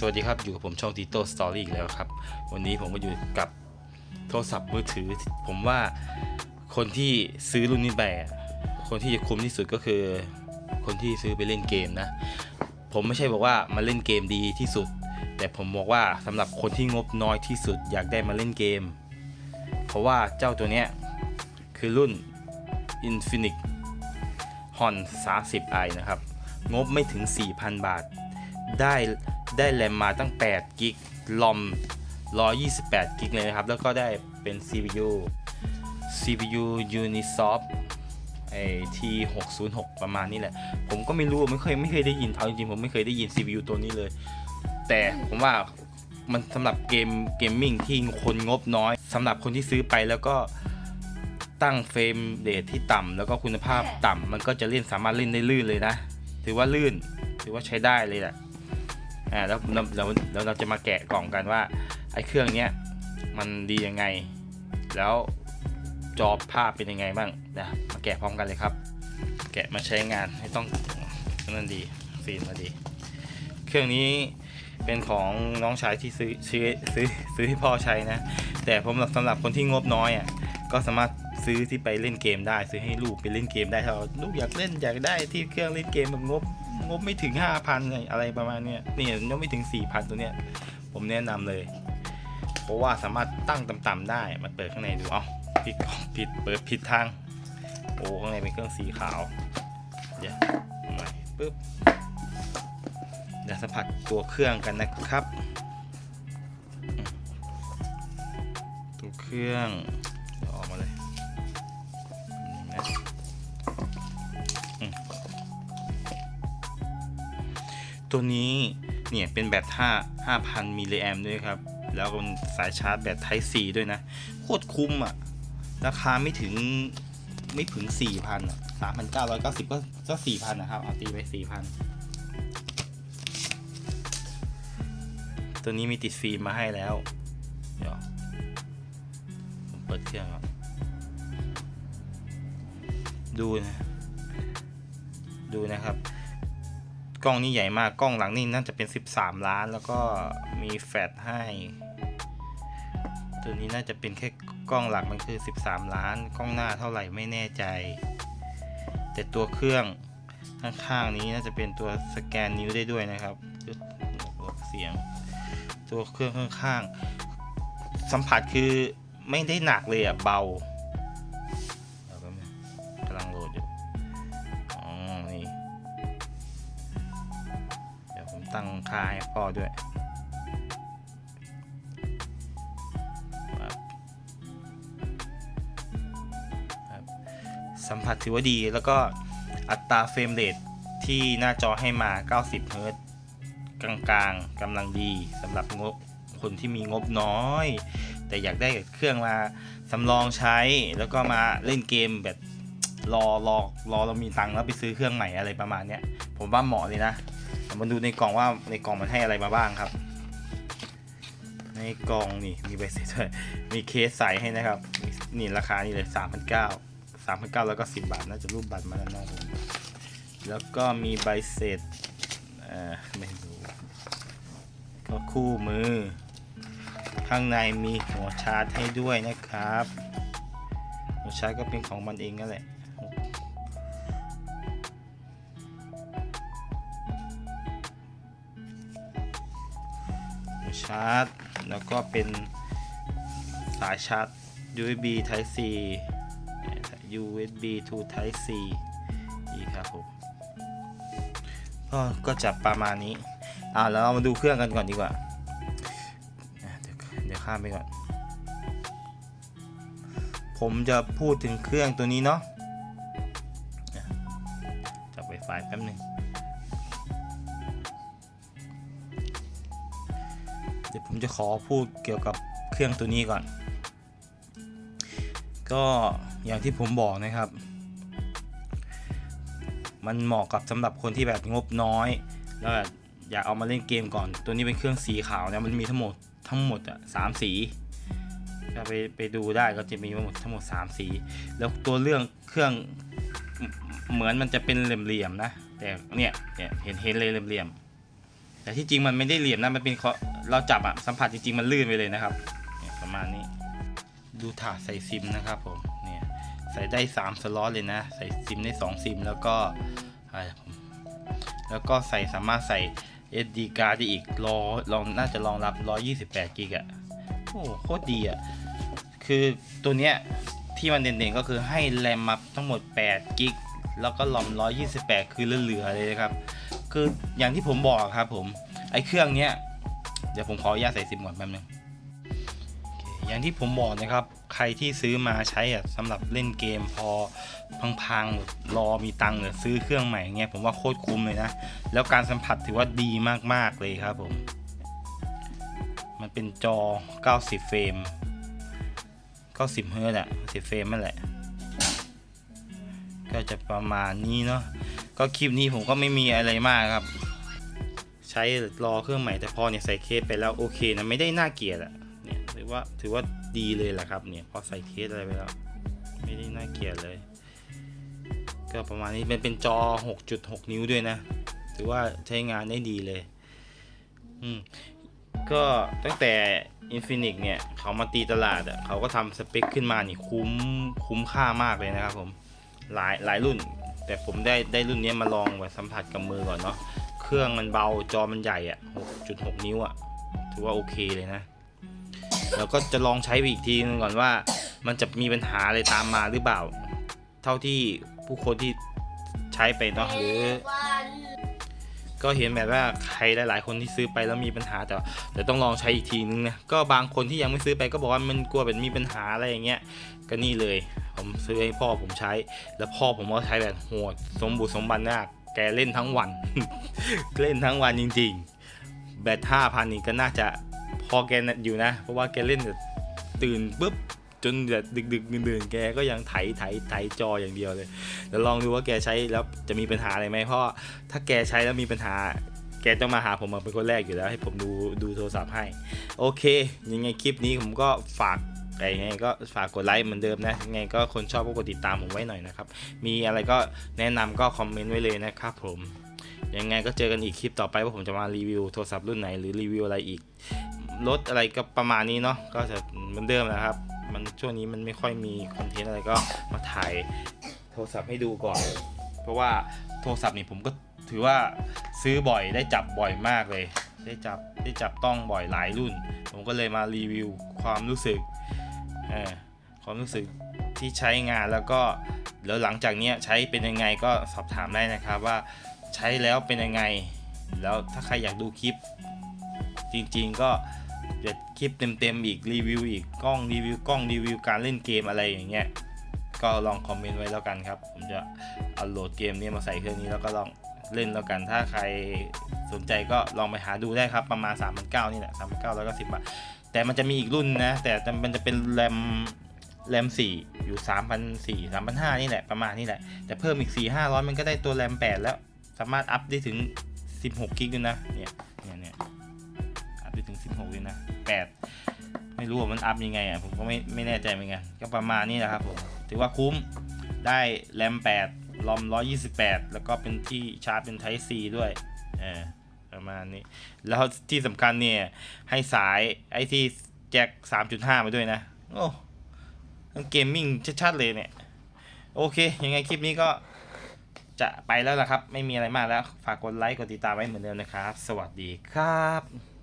สวัสดีครับ อยู่กับผมช่อง Tito Story อีกแล้วครับ วันนี้ผมก็อยู่กับโทรศัพท์มือถือ ผมว่าคนที่ซื้อรุ่นนี้ไปคนที่จะคุ้มที่สุดก็คือ คนที่ซื้อไปเล่นเกมนะ ผมไม่ใช่บอกว่ามาเล่นเกมดีที่สุด แต่ผมบอกว่าสำหรับคนที่งบน้อยที่สุด อยากได้มาเล่นเกม เพราะว่าเจ้าตัวเนี้ยคือรุ่น Infinix Hon 30i นะครับ งบไม่ถึง 4,000 บาทได้ ได้แรมมาตั้ง8กิกลอม128กิกเลยนะครับ แล้วก็ได้เป็น CPU CPU Unisoft ไอ้ T606 ประมาณนี้แหละ ผมก็ไม่รู้ไม่เคยไม่เคยได้ยินเอาจริงๆผมไม่เคยได้ยิน CPU ตัวนี้เลย แต่ผมว่ามันสำหรับเกมเกมมิ่งที่คนงบน้อยสำหรับคนที่ซื้อไปแล้วก็ตั้งเฟรมเรทที่ต่ำแล้วก็คุณภาพต่ำมันก็จะเล่นสามารถเล่นได้ลื่นเลยนะ ถือว่าลื่น ถือว่าใช้ได้เลยแหละ อ่าแล้วเราเราเราเราจะมาแกะกล่องกันว่าไอ้เครื่องเนี้ยมันดียังไง แล้วจอภาพเป็นยังไงบ้างนะมาแกะพร้อมกันเลยครับ แกะมาใช้งานให้ต้องนั่นดีฟีนมาดี เครื่องนี้เป็นของน้องชายที่ซื้อซื้อซื้อซื้อให้พ่อใช้นะ แต่ผมสำหรับคนที่งบน้อยอะก็สามารถซื้อที่ไปเล่นเกมได้ ซื้อให้ลูกไปเล่นเกมได้ถ้าลูกอยากเล่นอยากได้ที่เครื่องเล่นเกมแบบงบ งบไม่ถึง 5,000อะไรประมาณเนี้ยนี่งบไม่ถึง 4,000 ตัวเนี้ย ผมแนะนำเลย เพราะว่าสามารถตั้งต่ำๆได้มาเปิดข้างในดูเอาผิดผิดเปิดผิดทางโอ้ข้างในเป็นเครื่องสีขาวเดี๋ยวเอาปึ๊บเดี๋ยวสัมผัสตัวเครื่องกันนะครับ ตัวเครื่อง ตัวนี้เนี่ยเป็นแบต5 5,000มิลลิแอมด้วยครับ แล้วก็เป็นสายชาร์จแบต Type C ด้วยนะ โคตรคุ้มอะ ราคาไม่ถึงไม่ถึง 4,000อะ3,990 ก็ก็ 4,000 นะครับ เอาตีไป 4,000 ตัวนี้มีติดฟิล์มมาให้แล้ว เดี๋ยวผมเปิดเครื่องก่อนดูนะ ดูนะครับ ล้องนี่ใหญ่มากกล้องหลังนี่น่าจะเป็น 13 ล้าน แล้วก็มีแฟลชให้ ตัวนี้น่าจะเป็นแค่กล้องหลักมันคือ 13 ล้าน กล้องหน้าเท่าไหร่ไม่แน่ใจ แต่ตัวเครื่องข้างๆนี้น่าจะเป็นตัวสแกนนิ้วได้ด้วยนะครับลดเสียง ตัวเครื่องข้างๆสัมผัสคือไม่ได้หนักเลยอะเบา ตั้งค่าให้พ่อด้วยครับครับสัมผัสถือว่าดีแล้วก็อัตราเฟรมเรทที่หน้าจอให้มา 90 เฮิรต์กลางๆกำลังดีสำหรับงบคนที่มีงบน้อย แต่อยากได้เครื่องมาสำรองใช้ แล้วก็มาเล่นเกมแบบรอรอรอเรามีตังค์แล้วไปซื้อเครื่องใหม่อะไรประมาณเนี้ย ผมว่าเหมาะเลยนะ มาดูในกล่องว่าในกล่องมันให้อะไรมาบ้างครับ ในกล่องนี่มีใบเสร็จด้วยมีเคสใส่ให้นะครับ นี่ราคานี่เลย3 9 0 0 3 9 0 0แล้วก็10บาทน่าจะรูปบัตรมาแล้วนะผมแล้วก็มีใบเสร็จเอ่อไม่รู้ก็คู่มือ ข้างในมีหัวชาร์จให้ด้วยนะครับ หัวชาร์จก็เป็นของมันเองนั่นแหละ ชาร์จ แล้วก็เป็นสายชาร์จ USB Type C USB to Type C นี่ครับผมก็ก็จับประมาณนี้อ่าแล้วเรามาดูเครื่องกันก่อนดีกว่าเดี๋ยวเดี๋ยวข้ามไปก่อน ผมจะพูดถึงเครื่องตัวนี้เนาะอะจับไวไฟแป๊บหนึง เดี๋ยวผมจะขอพูดเกี่ยวกับเครื่องตัวนี้ก่อน ก็อย่างที่ผมบอกนะครับ มันเหมาะกับสำหรับคนที่แบบงบน้อย แล้วแบบอยากเอามาเล่นเกมก่อน ตัวนี้เป็นเครื่องสีขาวนะมันมีทั้งหมดทั้งหมดอะสามสีถ้าไปไปดูได้ก็จะมีทั้งหมดทั้งหมดสามสี แล้วตัวเรื่องเครื่องเหมือนมันจะเป็นเหลี่ยมๆนะ แต่เนี่ยเนี่ยเห็นเห็นเลยเหลี่ยมๆ แต่ที่จริงมันไม่ได้เหลี่ยมนะมันเป็นเคาเราจับอะสัมผัสจริงๆมันลื่นไปเลยนะครับประมาณนี้ ดูถาดใส่ซิมนะครับผมเนี่ยใส่ได้ 3 สล็อตเลยนะ ใส่ซิมได้ 2 ซิม แล้วก็แล้วก็ใส่สามารถใส่ SD card ได้อีกรอลองน่าจะรองรับ 128กิกอะโอ้โคตรดีอะคือตัวเนี้ยที่มันเด่นๆก็คือให้แรมมาทั้งหมด8กิกแล้วก็ลอม128 คือเหลือๆเลยนะครับ คืออย่างที่ผมบอกครับผมไอ้เครื่องเนี้ยเดี๋ยวผมขออนุญาตใส่ซิมก่อนแป๊บนึงอย่างที่ผมบอกนะครับ ใครที่ซื้อมาใช้อะสำหรับเล่นเกมพอพังๆรอมีตังค์หรือซื้อเครื่องใหม่เงี้ยผมว่าโคตรคุ้มเลยนะ แล้วการสัมผัสถือว่าดีมากๆเลยครับผม มันเป็นจอ 90 เฟรม 90 เฮิร์ตซ์อะ10เฟรมนั่นแหละ ก็จะประมาณนี้เนาะ ก็คลิปนี้ผมก็ไม่มีอะไรมากครับ ใช้รอเครื่องใหม่แต่พอเนี่ยใส่เคสไปแล้วโอเคนะไม่ได้น่าเกลียดอะเนี่ยถือว่าถือว่าดีเลยแหละครับเนี่ยพอใส่เคสอะไรไปแล้ว ไม่ได้น่าเกลียดเลย ก็ประมาณนี้มันเป็นจอ 6.6 นิ้วด้วยนะ ถือว่าใช้งานได้ดีเลยอืมก็ตั้งแต่ Infinix เนี่ยเขามาตีตลาดอะ่ะเขาก็ทำสเปคขึ้นมานี่คุ้มคุ้มค่ามากเลยนะครับผม หลายหลายรุ่น แต่ผมได้ได้รุ่นนี้มาลองแบบสัมผัสกับมือก่อนเนาะเครื่องมันเบาจอมันใหญ่อะ่ะ6.6 นิ้วอะ่ะ ถือว่าโอเคเลยนะแล้วก็จะลองใช้ไปอีกทีนึงก่อนว่า มันจะมีปัญหาอะไรตามมาหรือเปล่า เท่าที่ผู้คนที่ใช้ไปเนาะหรือ ก็เห็นแบบว่าใครหลาย ๆ คนที่ซื้อไปแล้วมีปัญหาแต่แต่ต้องลองใช้อีกทีนึงนะก็บางคนที่ยังไม่ซื้อไปก็บอกว่ามันกลัวแบบมีปัญหาอะไรอย่างเงี้ยก็นี่เลย ผมซื้อให้พ่อผมใช้ แล้วพ่อผมก็ใช้แบบโหดสมบูรณ์สมบันมากแกเล่นทั้งวัน เล่นทั้งวันจริง ๆ แบตห้าพันนี่ก็น่าจะพอแกอยู่นะ เพราะว่าแกเล่นตื่นปุ๊บ จนแบบดึกๆดื่นๆแกก็ยังไถไถไถจออย่างเดียวเลยแล้วลองดูว่าแกใช้แล้วจะมีปัญหาอะไรไหมเพราะถ้าแกใช้แล้วมีปัญหา แกต้องมาหาผมมาเป็นคนแรกอยู่แล้ว ให้ผมดูดูโทรศัพท์ให้ โอเค ยังไงคลิปนี้ผมก็ฝากไงไงก็ฝากกดไลค์เหมือนเดิมนะยังไงก็คนชอบก็กดติดตามผมไว้หน่อยนะครับ มีอะไรก็แนะนำก็คอมเมนต์ไว้เลยนะครับผมยังไงก็เจอกันอีกคลิปต่อไปว่าผมจะมารีวิวโทรศัพท์รุ่นไหนหรือรีวิวอะไรอีกรถอะไรก็ประมาณนี้เนาะก็จะเหมือนเดิมนะครับ มันช่วงนี้มันไม่ค่อยมีคอนเทนต์อะไรก็มาถ่ายโทรศัพท์ให้ดูก่อน เพราะว่าโทรศัพท์นี่ผมก็ถือว่าซื้อบ่อยได้จับบ่อยมากเลย ได้จับได้จับต้องบ่อยหลายรุ่น ผมก็เลยมารีวิวความรู้สึกเออความรู้สึกที่ใช้งานแล้วก็แล้วหลังจากนี้ใช้เป็นยังไงก็สอบถามได้นะครับว่าใช้แล้วเป็นยังไง แล้วถ้าใครอยากดูคลิป จริงๆก็ เดี๋ยวคลิปเต็มๆอีกรีวิวอีกกล้องรีวิวกล้องรีวิวการเล่นเกมอะไรอย่างเงี้ยก็ลองคอมเมนต์ไว้แล้วกันครับผมจะเอาโหลดเกมนี้มาใส่เครื่องนี้แล้วก็ลองเล่นแล้วกัน ถ้าใครสนใจก็ลองไปหาดูได้ครับประมาณ 3 9 0 0นี่แหละ3 9 0 0แล้วก็10บาท แต่มันจะมีอีกรุ่นนะ แต่มันจะเป็นแรมแรม 4 อยู่ 3,400 3,500 นี่แหละประมาณนี้แหละ แต่เพิ่มอีก 4 500 มันก็ได้ตัวแรม 8 แล้ว สามารถอัพได้ถึง 16 กิกด้วยนะ เนี่ย เนี่ยเนี่ย ไปถึง 16 เลยนะ 8 ไม่รู้ว่ามันอัพยังไงอะผมก็ไม่ไม่แน่ใจเหมือนกัน ก็ประมาณนี้แหละครับผม ถือว่าคุ้ม ได้แรม 8 ลอม 128 แล้วก็เป็นที่ชาร์จเป็น Type C ด้วยเออประมาณนี้ แล้วที่สำคัญเนี่ย ให้สายไอ้ที่แจ็ค 3.5 มาด้วยนะ โอ้เกมมิ่งชัดๆเลยเนี่ย โอเค ยังไงคลิปนี้ก็จะไปแล้วล่ะครับ ไม่มีอะไรมากแล้ว ฝากกดไลค์ กดติดตามไว้เหมือนเดิมนะครับ สวัสดีครับ